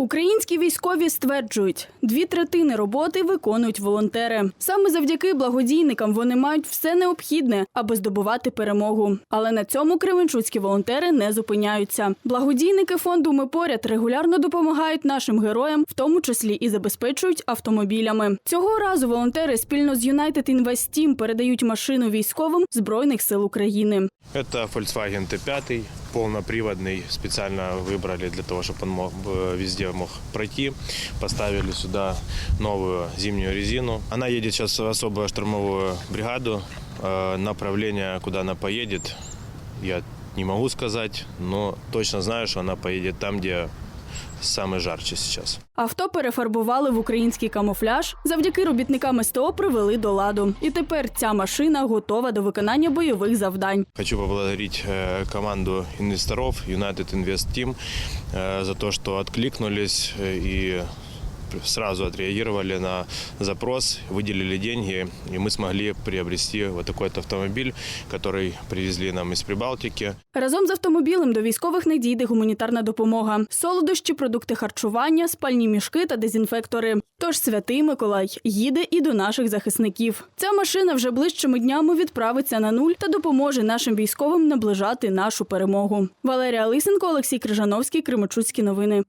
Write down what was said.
Українські військові стверджують, дві третини роботи виконують волонтери. Саме завдяки благодійникам вони мають все необхідне, аби здобувати перемогу. Але на цьому кременчуцькі волонтери не зупиняються. Благодійники фонду Ми поряд регулярно допомагають нашим героям, в тому числі і забезпечують автомобілями. Цього разу волонтери спільно з United Invest передають машину військовим збройних сил України. Это Volkswagen T5, полноприводный, специально выбрали для того, чтобы он мог, э, везде мог пройти. Поставили сюда новую зимнюю резину. Она едет сейчас в особую штурмовую бригаду. Э, Направление, куда она поедет, я не могу сказать, но точно знаю, что она поедет там, где самый жарче сейчас. Авто перефарбували в український камуфляж. Завдяки робітникам СТО привели до ладу. І тепер ця машина готова до виконання бойових завдань. Хочу поблагодарить э, команду инвесторов United Invest Team э, за то, что откликнулись э, и сразу отреагировали на запрос, выделили деньги, и мы смогли приобрести вот такой вот автомобиль, который привезли нам из Прибалтики. Разом з автомобілем до військових не дійде гуманітарна допомога: солодощі, продукти харчування, спальні мішки та дезінфектори. Тож святий Миколай їде і до наших захисників. Ця машина вже ближчими днями відправиться на нуль та допоможе нашим військовим наближати нашу перемогу. Валерія Лисенко, Олексій Крижановський, Кримочуцькі новини.